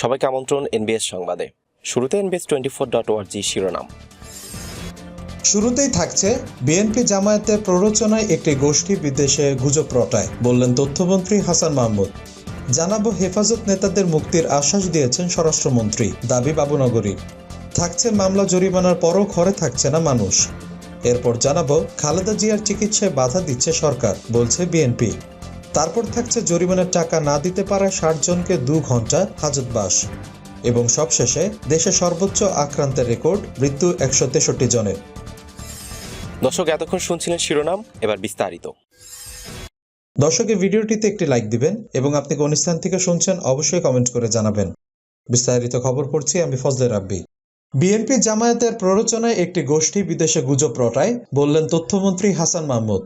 সবাইকে আমন্ত্রণ এনবিএস সংবাদে। শুরুতে এনবিএস টোয়েন্টি ফোর ডট ওয়ার্জি শিরোনাম। শুরুতেই থাকছে বিএনপি জামায়াতের প্ররোচনায় একটি গোষ্ঠী বিদেশে গুজব রটায়, বললেন তথ্যমন্ত্রী হাসান মাহমুদ। জানাব হেফাজত নেতাদের মুক্তির আশ্বাস দিয়েছেন স্বরাষ্ট্রমন্ত্রী, দাবি বাবুনগরী। থাকছে মামলা জরিমানার পরও ঘরে থাকছে না মানুষ। এরপর জানাব খালেদা জিয়ার চিকিৎসায় বাধা দিচ্ছে সরকার, বলছে বিএনপি তারপর থাকছে জরিমানার টাকা না দিতে পারা ষাট জনকে দু ঘণ্টা হাজতবাস এবং সবশেষে দেশে সর্বোচ্চ আক্রান্তের রেকর্ড মৃত্যু একশো তেষট্টি জনের। দর্শক এতক্ষণ শুনছিলেন শিরোনাম এবার বিস্তারিত। দর্শক এই ভিডিওটিতে একটি লাইক দিবেন এবং আপনি কোন স্থান থেকে শুনছেন অবশ্যই কমেন্ট করে জানাবেন। বিস্তারিত খবর পড়ছি আমি ফজলে রাব্বি। বিএনপি জামায়াতের প্ররোচনায় একটি গোষ্ঠী বিদেশে গুজব রটায় বললেন তথ্যমন্ত্রী হাসান মাহমুদ।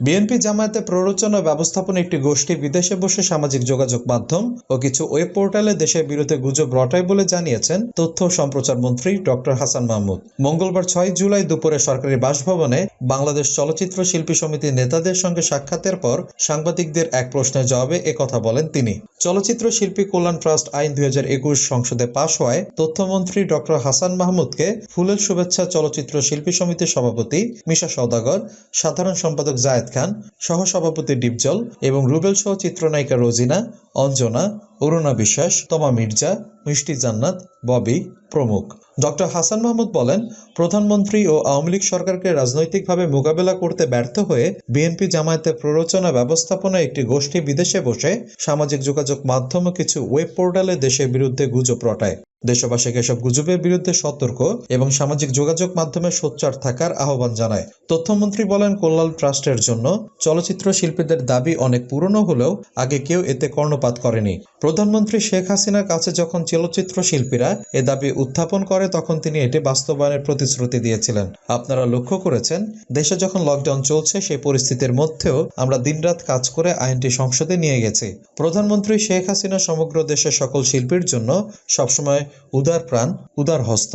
বিএনপি জামায়াতের প্ররোচনা ব্যবস্থাপনা একটি গোষ্ঠী বিদেশে বসে সামাজিক যোগাযোগ মাধ্যম ও কিছু ওয়েব পোর্টালে দেশের বিরুদ্ধে গুজব রটায় বলে জানিয়েছেন তথ্য সম্প্রচার মন্ত্রী ডক্টর হাসান মাহমুদ। মঙ্গলবার ছয় জুলাই দুপুরে সরকারি বাসভবনে বাংলাদেশ চলচ্চিত্র শিল্পী সমিতির নেতাদের সঙ্গে সাক্ষাতের পর সাংবাদিকদের এক প্রশ্নের জবাবে একথা বলেন তিনি। চলচ্চিত্র শিল্পী কল্যাণ ট্রাস্ট আইন দুই হাজার একুশ সংসদে পাশ হওয়ায় তথ্যমন্ত্রী ডক্টর হাসান মাহমুদকে ফুলের শুভেচ্ছা চলচ্চিত্র শিল্পী সমিতির সভাপতি মিশা সওদাগর, সাধারণ সম্পাদক জায়েদ খান সহসভাপতি ডিপজল এবং রুবেল সহ চিত্রনায়িকা রোজিনা অঞ্জনা অরুণা বিশ্বাস তমা মির্জা, মিষ্টি জান্নাত, ববি প্রমুখ। ডক্টর হাসান মাহমুদ বলেন, প্রধানমন্ত্রী ও আওয়ামী লীগ সরকারকে রাজনৈতিকভাবে মোকাবেলা করতে ব্যর্থ হয়ে বিএনপি জামায়াতের প্ররোচনা ব্যবস্থাপনা একটি গোষ্ঠী বিদেশে বসে সামাজিক যোগাযোগ মাধ্যম কিছু ওয়েব পোর্টালে দেশের বিরুদ্ধে গুজব রটায়। দেশবাসীকে এসব গুজবের বিরুদ্ধে সতর্ক এবং সামাজিক যোগাযোগ মাধ্যমে সোচ্চার থাকার আহ্বান জানায়। তথ্যমন্ত্রী বলেন কল্যাণ ট্রাস্টের জন্য চলচ্চিত্র শিল্পীদের দাবি অনেক পুরনো হলেও আগে কেউ এতে কর্ণপাত করেনি। প্রধানমন্ত্রী শেখ হাসিনার কাছে যখন চলচ্চিত্র শিল্পীরা এ দাবি উত্থাপন করে, তখন তিনি এটি বাস্তবায়নের প্রতিশ্রুতি দিয়েছিলেন। আপনারা লক্ষ্য করেছেন, দেশে যখন লকডাউন চলছে, সেই পরিস্থিতির মধ্যেও আমরা দিনরাত কাজ করে আইনটি সংসদে নিয়ে গেছি। প্রধানমন্ত্রী শেখ হাসিনা সমগ্র দেশের সকল শিল্পীর জন্য সবসময় উদার প্রাণ, উদার হস্ত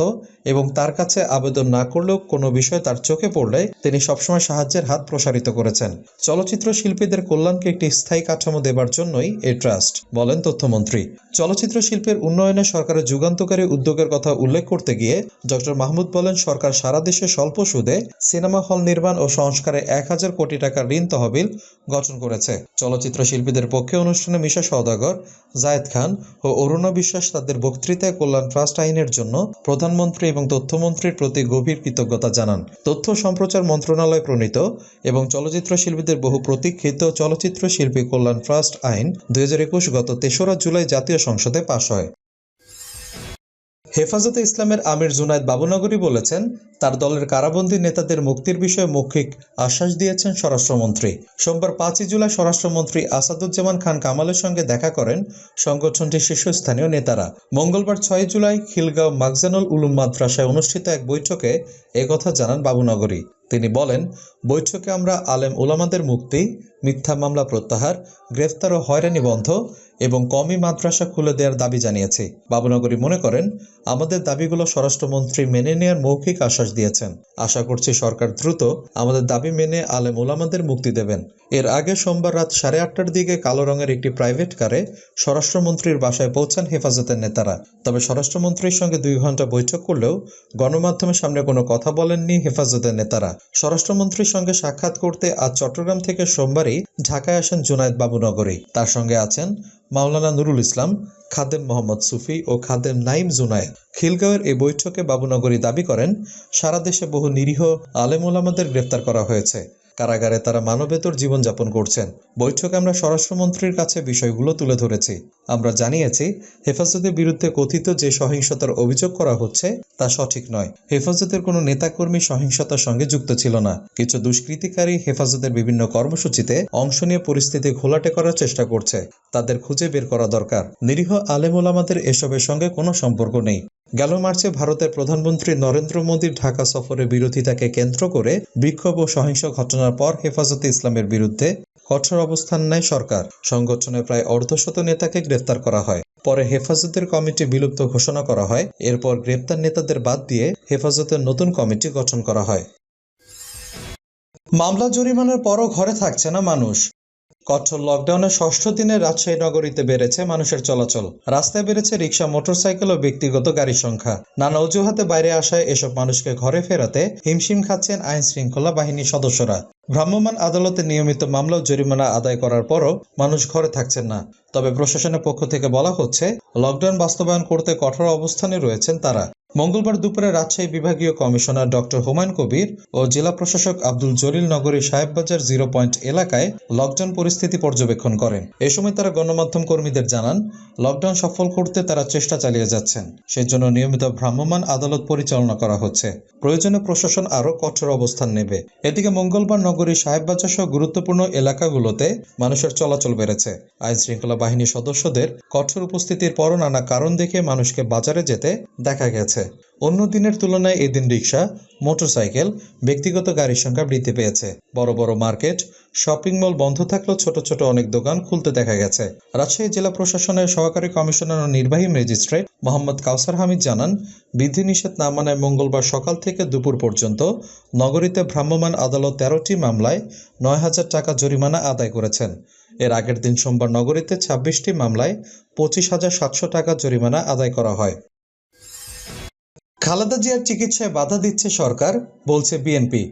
এবং তার কাছে আবেদন না করলেও কোনো বিষয় তার চোখে পড়লে তিনি সবসময় সাহায্যের হাত প্রসারিত করেছেন। চলচ্চিত্র শিল্পীদের কল্যাণকে একটি স্থায়ী কাঠামো দেবার জন্যই এই ট্রাস্ট বলেন তথ্যমন্ত্রী চলচ্চিত্র শিল্পের উন্নয়নে সরকারের যুগান্তকারী উদ্যোগের কথা উল্লেখ করতে গিয়ে ডক্টর মাহমুদ বলেন, সরকার সারা দেশে স্বল্প সুদে সিনেমা হল নির্মাণ ও সংস্কারে এক হাজার কোটি টাকার ঋণ তহবিল গঠন করেছে। চলচ্চিত্র শিল্পীদের পক্ষে অনুষ্ঠানে মিশা সওদাগর, জায়েদ খান ও অরুণা বিশ্বাস তাদের বক্তৃতায় কল্যাণ ট্রাস্ট আইনের জন্য প্রধানমন্ত্রী এবং তথ্যমন্ত্রীর প্রতি গভীর কৃতজ্ঞতা জানান। তথ্য সম্প্রচার মন্ত্রণালয় প্রণীত এবং চলচ্চিত্র শিল্পীদের বহু প্রতীক্ষিত চলচ্চিত্র শিল্পী কল্যাণ ট্রাস্ট আইন দুই হাজার একুশ গত তেসরা জুলাই জাতীয় সংসদে পাশ হয়। হেফাজতে ইসলামের আমির জুনায়দ বাবুনগরী বলেছেন তার দলের কারাবন্দী নেতাদের মুক্তির বিষয়ে মৌখিক আশ্বাস দিয়েছেন স্বরাষ্ট্রমন্ত্রী। সোমবার পাঁচই জুলাই স্বরাষ্ট্রমন্ত্রী আসাদুজ্জামান খান কামালের সঙ্গে দেখা করেন সংগঠনটির শীর্ষস্থানীয় নেতারা। মঙ্গলবার ছয় জুলাই খিলগাঁও মাকজানুল উলুম মাদ্রাসায় অনুষ্ঠিত এক বৈঠকে একথা জানান বাবুনগরী। তিনি বলেন, বৈঠকে আমরা আলেম ওলামাদের মুক্তি, মিথ্যা মামলা প্রত্যাহার, গ্রেফতার ও হয়রানি বন্ধ এবং কমি মাদ্রাসা খুলে দেওয়ার দাবি জানিয়েছি। বাবুনগরী মনে করেন, আমাদের দাবিগুলো স্বরাষ্ট্রমন্ত্রী মেনে নেওয়ার মৌখিক আশ্বাস দিয়েছেন। আশা করছি সরকার দ্রুত আমাদের দাবি মেনে আলেম ওলামাদের মুক্তি দেবেন। এর আগে সোমবার রাত সাড়ে আটটার দিকে কালো রঙের একটি প্রাইভেট কারে স্বরাষ্ট্রমন্ত্রীর বাসায় পৌঁছান হেফাজতের নেতারা। তবে স্বরাষ্ট্রমন্ত্রীর সঙ্গে দুই ঘণ্টা বৈঠক করলেও গণমাধ্যমের সামনে কোনো কথা বলেননি হেফাজতের নেতারা। স্বরাষ্ট্রমন্ত্রীর সঙ্গে সাক্ষাৎ করতে আজ চট্টগ্রাম থেকে সোমবারই ঢাকায় আসেন জুনায়দ বাবুনগরী। তার সঙ্গে আছেন মাওলানা নুরুল ইসলাম, খাদেম মোহাম্মদ সুফি ও খাদেম নাইম জুনায়েদ খিলগাঁওয়ের এই বৈঠকে বাবুনগরী দাবি করেন, সারা দেশে বহু নিরীহ আলেম ওলামাদের গ্রেফতার করা হয়েছে। কারাগারে তারা মানবেতর জীবনযাপন করছেন। বৈঠকে আমরা স্বরাষ্ট্রমন্ত্রীর কাছে বিষয়গুলো তুলে ধরেছি। আমরা জানিয়েছি, হেফাজতের বিরুদ্ধে কথিত যে সহিংসতার অভিযোগ করা হচ্ছে, তা সঠিক নয়। হেফাজতের কোনো নেতাকর্মী সহিংসতার সঙ্গে যুক্ত ছিল না। কিছু দুষ্কৃতিকারী হেফাজতের বিভিন্ন কর্মসূচিতে অংশ নিয়ে পরিস্থিতি ঘোলাটে করার চেষ্টা করছে। তাদের খুঁজে বের করা দরকার। নিরীহ আলেম ওলামাদের এসবের সঙ্গে কোনো সম্পর্ক নেই। গেল মার্চে ভারতের প্রধানমন্ত্রী নরেন্দ্র মোদীর ঢাকা সফরের বিরোধিতাকে কেন্দ্র করে বিক্ষোভ ও সহিংস ঘটনার পর হেফাজতে ইসলামের বিরুদ্ধে কঠোর অবস্থান নেয় সরকার। সংগঠনের প্রায় অর্ধশত নেতাকে গ্রেফতার করা হয়। পরে হেফাজতের কমিটি বিলুপ্ত ঘোষণা করা হয়। এরপর গ্রেপ্তার নেতাদের বাদ দিয়ে হেফাজতের নতুন কমিটি গঠন করা হয়। মামলা জরিমানার পরও ঘরে থাকছে না মানুষ। কঠোর লকডাউনের ষষ্ঠ দিনে রাজশাহী নগরীতে বেড়েছে মানুষের চলাচল। রাস্তায় বেড়েছে রিক্সা মোটরসাইকেল ও ব্যক্তিগত গাড়ির সংখ্যা। নানা অজুহাতে বাইরে আসায় এসব মানুষকে ঘরে ফেরাতে হিমশিম খাচ্ছেন আইন শৃঙ্খলা বাহিনীর সদস্যরা। ভ্রাম্যমাণ আদালতে নিয়মিত মামলা জরিমানা আদায় করার পরও মানুষ ঘরে থাকছেন না। তবে প্রশাসনের পক্ষ থেকে বলা হচ্ছে, লকডাউন বাস্তবায়ন করতে কঠোর অবস্থানে রয়েছেন তারা। মঙ্গলবার দুপুরে রাজশাহী বিভাগীয় কমিশনার ডক্টর হুমায়ুন কবির ও জেলা প্রশাসক আব্দুল জলিল নগরী সাহেববাজার জিরো পয়েন্ট এলাকায় লকডাউন পরিস্থিতি পর্যবেক্ষণ করেন। এ সময় তারা গণমাধ্যম কর্মীদের জানান, লকডাউন সফল করতে তারা চেষ্টা চালিয়ে যাচ্ছেন। সেজন্য নিয়মিত ভ্রাম্যমাণ আদালত পরিচালনা করা হচ্ছে। প্রয়োজনে প্রশাসন আরও কঠোর অবস্থান নেবে। এদিকে মঙ্গলবার নগরীর সাহেববাজার সহ গুরুত্বপূর্ণ এলাকাগুলোতে মানুষের চলাচল বেড়েছে। আইন শৃঙ্খলা বাহিনীর সদস্যদের কঠোর উপস্থিতির পর নানা কারণ দেখে মানুষকে বাজারে যেতে দেখা গেছে। অন্য দিনের তুলনায় এদিন রিক্সা মোটরসাইকেল, ব্যক্তিগত গাড়ির সংখ্যা বৃদ্ধি পেয়েছে। বড় বড় মার্কেট, শপিং মল বন্ধ থাকলেও ছোট ছোট অনেক দোকান খুলতে দেখা গেছে। রাজশাহী জেলা প্রশাসনের সহকারী কমিশনার ও নির্বাহী ম্যাজিস্ট্রেট মোহাম্মদ কাউসার হামিদ জানান, বিধিনিষেধ না মানায় মঙ্গলবার সকাল থেকে দুপুর পর্যন্ত নগরীতে ভ্রাম্যমাণ আদালত তেরোটি মামলায় নয় হাজার টাকা জরিমানা আদায় করেছেন। এর আগের দিন সোমবার নগরীতে ছাব্বিশটি মামলায় পঁচিশ হাজার সাতশো টাকা জরিমানা আদায় করা হয়। খালেদা জিয়ার চিকিৎসায় বাধা দিচ্ছে সরকার, বলছে বিএনপি।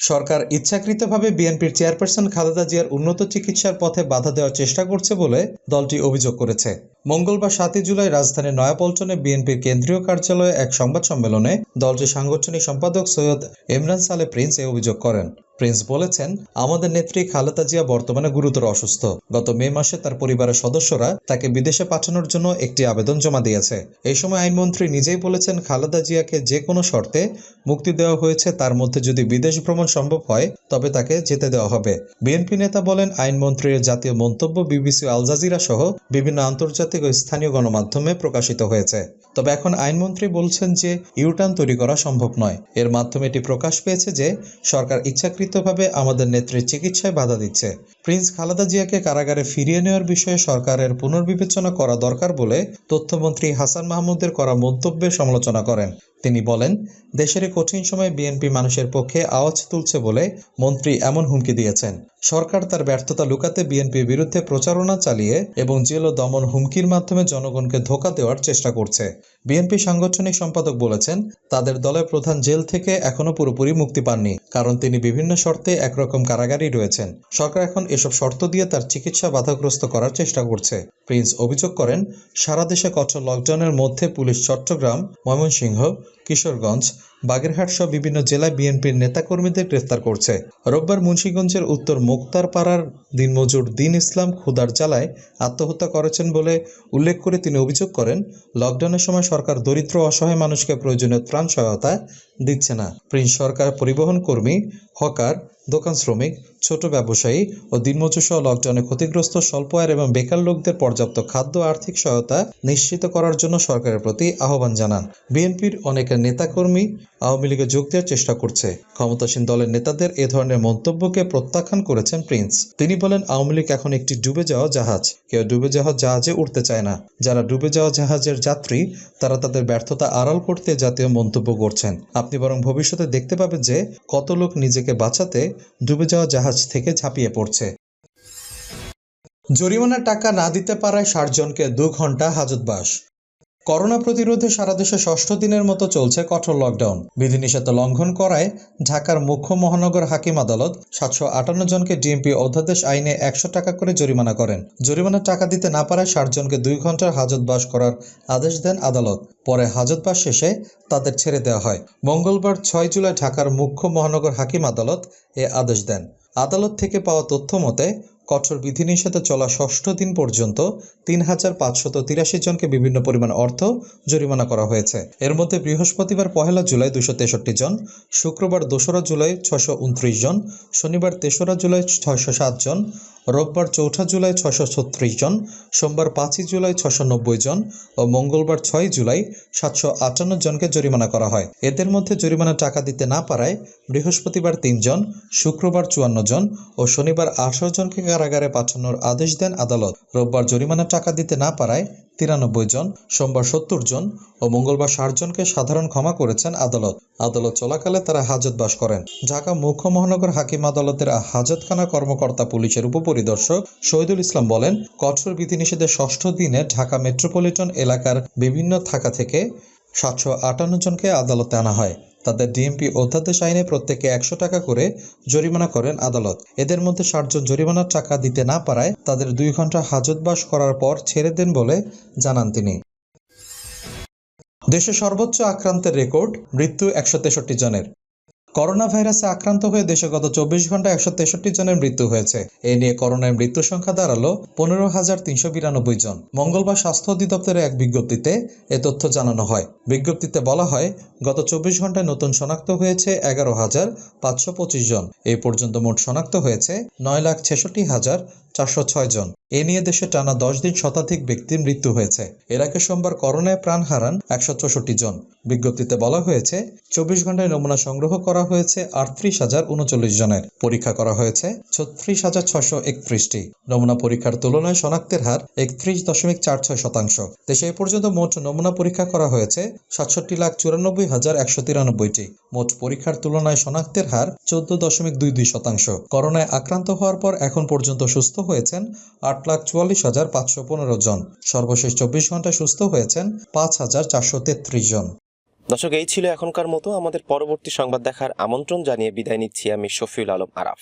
সরকার ইচ্ছাকৃতভাবে বিএনপির চেয়ারপারসন খালেদা জিয়ার উন্নত চিকিৎসার পথে বাধা দেওয়ার চেষ্টা করছে বলে দলটি অভিযোগ করেছে। মঙ্গলবার সাতই জুলাই রাজধানীর নয়াপল্টনে বিএনপির কেন্দ্রীয় কার্যালয়ে এক সংবাদ সম্মেলনে দলটির সাংগঠনিক সম্পাদক সৈয়দ ইমরান সালে প্রিন্স এ অভিযোগ করেন। প্রিন্স বলেছেন, আমাদের নেত্রী খালেদা জিয়া বর্তমানে গুরুতর অসুস্থ। গত মে মাসে তার পরিবারের সদস্যরা তাকে বিদেশে পাঠানোর জন্য একটি আবেদন জমা দিয়েছে। এই সময় আইনমন্ত্রী নিজেই বলেছেন, খালেদা জিয়াকে যে কোনো শর্তে মুক্তি দেওয়া হয়েছে, তার মধ্যে যদি বিদেশ ভ্রমণ সম্ভব হয়, তবে তাকে যেতে দেওয়া হবে। বিএনপি নেতা বলেন, আইনমন্ত্রীর জাতীয় মন্তব্য বিবিসি আলজাজিরা সহ বিভিন্ন আন্তর্জাতিক ও স্থানীয় গণমাধ্যমে প্রকাশিত হয়েছে। তবে এখন আইনমন্ত্রী বলছেন যে, ইউটার্ন তৈরি করা সম্ভব নয়। এর মাধ্যমে এটি প্রকাশ পেয়েছে যে, সরকার ইচ্ছাকৃতভাবে আমাদের নেত্রীর চিকিৎসায় বাধা দিচ্ছে। প্রিন্স খালেদা জিয়াকে কারাগারে ফিরিয়ে নেওয়ার বিষয়ে সরকারের পুনর্বিবেচনা করা দরকার বলে তথ্যমন্ত্রী হাসান মাহমুদের করা মন্তব্যের সমালোচনা করেন। তিনি বলেন, দেশের কঠিন সময়ে বিএনপি মানুষের পক্ষে আওয়াজ তুলছে বলে মন্ত্রী এমন হুমকি দিয়েছেন। সরকার তার ব্যর্থতা লুকাতে বিএনপির বিরুদ্ধে প্রচারণা চালিয়ে এবং জেল ও দমন হুমকির মাধ্যমে জনগণকে ধোকা দেওয়ার চেষ্টা করছে। বিএনপি সাংগঠনিক সম্পাদক বলেছেন, তাদের দলের প্রধান জেল থেকে এখনও পুরোপুরি মুক্তি পাননি, কারণ তিনি বিভিন্ন শর্তে একরকম কারাগারেই রয়েছেন। সরকার এখন এসব শর্ত দিয়ে তার চিকিৎসা বাধাগ্রস্ত করার চেষ্টা করছে। প্রিন্স অভিযোগ করেন, সারা দেশে কঠোর লকডাউনের মধ্যে পুলিশ চট্টগ্রাম, ময়মনসিংহ, কিশোরগঞ্জ, বাগেরহাট সহ বিভিন্ন জেলায় বিএনপির নেতাকর্মীদের গ্রেফতার করছে। রোববার মুন্সীগঞ্জের উত্তর মুক্তারপাড়ার দিনমজুর দিন ইসলাম ক্ষুদার জ্বালায় আত্মহত্যা করেছেন বলে উল্লেখ করে তিনি অভিযোগ করেন, লকডাউনের সময় সরকার দরিদ্র অসহায় মানুষকে প্রয়োজনীয় ত্রাণ সহায়তা দিচ্ছে না। প্রিন্স সরকার পরিবহন কর্মী হকার, দোকান শ্রমিক, ছোট ব্যবসায়ী ও দিনমজুর সহ লকডাউনে ক্ষতিগ্রস্ত স্বল্প আয়ের এবং বেকার লোকদের পর্যাপ্ত খাদ্য আর্থিক সহায়তা নিশ্চিত করার জন্য সরকারের প্রতি আহ্বান জানান। বিএনপির অনেক নেতাকর্মী আওয়ামী লীগে যোগ দেওয়ার চেষ্টা করছে। ক্ষমতাসীন দলের নেতাদের এ ধরনের মন্তব্যকে প্রত্যাখ্যান করেছেন প্রিন্স। তিনি বলেন, আওয়ামী লীগ এখন একটি ডুবে যাওয়া জাহাজ। কেউ ডুবে যাওয়া জাহাজে উঠতে চায় না। যারা ডুবে যাওয়া জাহাজের যাত্রী, তারা তাদের ব্যর্থতা আড়াল করতে জাতীয় মন্তব্য করছেন। আপনি বরং ভবিষ্যতে দেখতে পাবেন যে কত লোক নিজেকে বাঁচাতে ডুবে যাওয়া জাহাজ থেকে ঝাঁপিয়ে পড়ছে। জরিমানার টাকা না দিতে পারায় ষাটজনকে দু ঘণ্টা হাজতবাস। করোনা প্রতিরোধে সারা দেশে ষষ্ঠ দিনের মতো চলছে কঠোর লকডাউন। বিধিনিষেধ লঙ্ঘন করায় ঢাকার মুখ্য মহানগর হাকিম আদালত সাতশো আটান্ন জনকে ডিএমপি অধ্যাদেশ আইনে একশো টাকা করে জরিমানা করেন। জরিমানার টাকা দিতে না পারায় ষাট জনকে দুই ঘণ্টার হাজতবাস করার আদেশ দেন আদালত। পরে হাজতবাস শেষে তাদের ছেড়ে দেওয়া হয়। মঙ্গলবার ছয় জুলাই ঢাকার মুখ্য মহানগর হাকিম আদালত এ আদেশ দেন। আদালত থেকে পাওয়া তথ্য মতে কঠোর বিধিনিষেধে চলা ষষ্ঠ দিন পর্যন্ত তিন হাজার পাঁচশত তিরাশি জনকে বিভিন্ন পরিমাণ অর্থ জরিমানা করা হয়েছে। এর মধ্যে বৃহস্পতিবার পহেলা জুলাই দুশো তেষট্টি জন, শুক্রবার দোসরা জুলাই ছশো উনত্রিশ জন, শনিবার তেসরা জুলাই ছয়শো সাত জন রোববার চৌঠা জুলাই ছশো ছত্রিশ জন, সোমবার পাঁচই জুলাই ছশো নব্বই জন ও মঙ্গলবার ছয় জুলাই সাতশো আটান্ন জনকে জরিমানা করা হয়। এদের মধ্যে জরিমানা টাকা দিতে না পারায় বৃহস্পতিবার তিনজন শুক্রবার চুয়ান্ন জন ও শনিবার আঠারো জনকে কারাগারে পাঠানোর আদেশ দেন আদালত। রোববার জরিমানা টাকা দিতে না পারায় তিরানব্বই জন, সোমবার সত্তর জন ও মঙ্গলবার ষাট জনকে সাধারণ ক্ষমা করেছেন আদালত। আদালত চলাকালে তারা হাজতবাস করেন। ঢাকা মুখ্য মহানগর হাকিম আদালতের হাজতখানা কর্মকর্তা পুলিশের উপপরিদর্শক শহীদুল ইসলাম বলেন, কঠোর বিধিনিষেধের ষষ্ঠ দিনে ঢাকা মেট্রোপলিটন এলাকার বিভিন্ন থাকা থেকে সাতশো আটান্ন জনকে আদালতে আনা হয়। তাদের ডিএমপি অধ্যাদেশ আইনে প্রত্যেকে একশো টাকা করে জরিমানা করেন আদালত। এদের মধ্যে ষাটজন জরিমানার টাকা দিতে না পারায় তাদের দুই ঘণ্টা হাজতবাস করার পর ছেড়ে দেন বলে জানান তিনি। দেশে সর্বোচ্চ আক্রান্তের রেকর্ড, মৃত্যু একশো তেষট্টি জনের। করোনা ভাইরাসে আক্রান্ত হয়ে দেশে গত চব্বিশ ঘন্টায় একশো তেষট্টি জনের মৃত্যু হয়েছে। এ নিয়ে করোনায় মৃত্যু সংখ্যা দাঁড়াল পনেরো হাজার তিনশো বিরানব্বই জন। মঙ্গলবার স্বাস্থ্য অধিদপ্তরের এক বিজ্ঞপ্তিতে এ তথ্য জানানো হয়। বিজ্ঞপ্তিতে বলা হয়, গত চব্বিশ ঘন্টায় নতুন শনাক্ত হয়েছে এগারো হাজার পাঁচশো পঁচিশ জন। এ পর্যন্ত মোট শনাক্ত হয়েছে নয় লাখ ছেষট্টি হাজার চারশো ছয় জন। এ নিয়ে দেশে টানা দশ দিন শতাধিক ব্যক্তির মৃত্যু হয়েছে। এর আগে সোমবার করোনায় প্রাণ হারান একশো চৌষট্টি জন। বিজ্ঞপ্তিতে বলা হয়েছে, চব্বিশ ঘন্টায় নমুনা সংগ্রহ করা হয়েছে আটত্রিশ হাজার উনচল্লিশ জনের। পরীক্ষা করা হয়েছে ছত্রিশ হাজার ছশো একত্রিশটি। নমুনা পরীক্ষার তুলনায় শনাক্তের হার একত্রিশ দশমিক চার ছয় শতাংশ। দেশে এ পর্যন্ত মোট নমুনা পরীক্ষা করা হয়েছে সাতষট্টি লাখ চুরানব্বই হাজার একশো তিরানব্বইটি। মোট পরীক্ষার তুলনায় শনাক্তের হার চোদ্দ দশমিক দুই দুই শতাংশ। করোনায় আক্রান্ত হওয়ার পর এখন পর্যন্ত সুস্থ হয়েছেন আট লাখ চুয়াল্লিশ হাজার পাঁচশো পনেরো জন। সর্বশেষ চব্বিশ ঘন্টায় সুস্থ হয়েছেন পাঁচ হাজার চারশো তেত্রিশ জন। দর্শক, এই ছিল এখনকার মতো। আমাদের পরবর্তী সংবাদ দেখার আমন্ত্রণ জানিয়ে বিদায় নিচ্ছি আমি শফিউল আলম আরাফ।